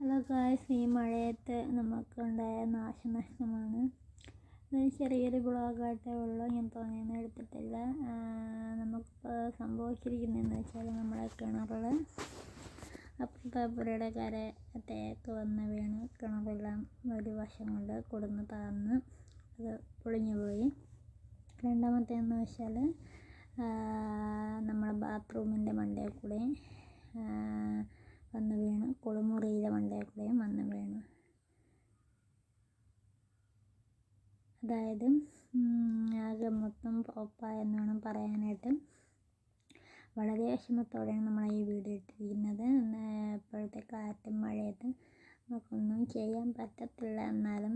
Hello guys ഈ മഴയത്ത് നമുക്കുണ്ടായ നാശനഷ്ടമാണ്. ചെറിയൊരു ബ്ലോഗായിട്ടേ ഉള്ളൂ ഞാൻ തോനെയൊന്നും എടുത്തിട്ടില്ല. നമുക്കിപ്പോൾ സംഭവിച്ചിരിക്കുന്നതെന്ന് വെച്ചാൽ നമ്മുടെ കിണറിൽ അപ്പുറത്തെ പേപ്പറുടെ കര തേക്ക് വന്ന് വീണ് കിണറെല്ലാം ഒരു വശം കൊണ്ട് കൊടുന്ന് തകർന്ന് അത് പൊളിഞ്ഞു പോയി. രണ്ടാമത്തേന്ന് വെച്ചാൽ നമ്മുടെ ബാത്റൂമിന്റെ മണ്ടയിൽ കൂടെ വന്ന് വീണ് കുളിമുറിയിലെ മണ്ടയിൽ കൂടെയും വന്ന് വീണ് അതായത് ആകെ മൊത്തം ഫ്ലോപ്പായെന്ന് വേണം പറയാനായിട്ട്. വളരെ വിഷമത്തോടെയാണ് നമ്മൾ ഈ വീഡിയോ ഇട്ടിരിക്കുന്നത്. ഇപ്പോഴത്തെ കാറ്റും മഴയത്തും നമുക്കൊന്നും ചെയ്യാൻ പറ്റത്തില്ല എന്നാലും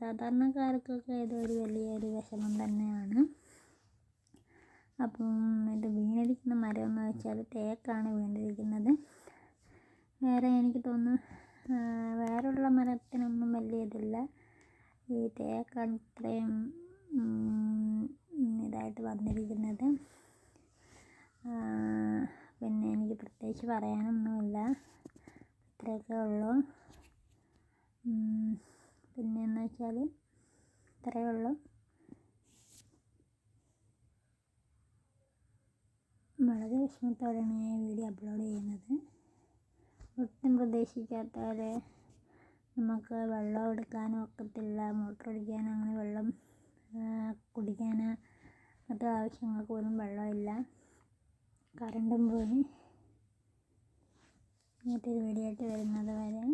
സാധാരണക്കാർക്കൊക്കെ ഇതൊരു വലിയൊരു വിഷമം തന്നെയാണ്. അപ്പം ഇത് വീണിരിക്കുന്ന മരം എന്ന് വെച്ചാൽ തേക്കാണ് വീണിരിക്കുന്നത്. വേറെ എനിക്ക് തോന്നുന്നു വേറെയുള്ള മരത്തിനൊന്നും വലിയ ഇതില്ല. തേക്കാണ് ഇത്രയും ഇതായിട്ട് വന്നിരിക്കുന്നത്. പിന്നെ എനിക്ക് പ്രത്യേകിച്ച് പറയാനൊന്നുമില്ല. ഇത്രയൊക്കെ ഉള്ളൂ. പിന്നെയെന്ന് വെച്ചാൽ ഇത്രയേ ഉള്ളൂ. വളരെ വിഷമത്തോടെയാണ് ഞാൻ ഈ വീഡിയോ അപ്ലോഡ് ചെയ്യുന്നത്. ഒട്ടും പ്രതീക്ഷിക്കാത്ത നമുക്ക് വെള്ളം എടുക്കാനും ഒക്കത്തില്ല മോട്ടർ അടിക്കാൻ അങ്ങനെ വെള്ളം കുടിക്കാൻ മറ്റു ആവശ്യങ്ങൾക്ക് പോലും വെള്ളമില്ല. കറണ്ടും പോയി മറ്റൊരു വീഡിയോ ആയിട്ട് വരുന്നത് വരെ.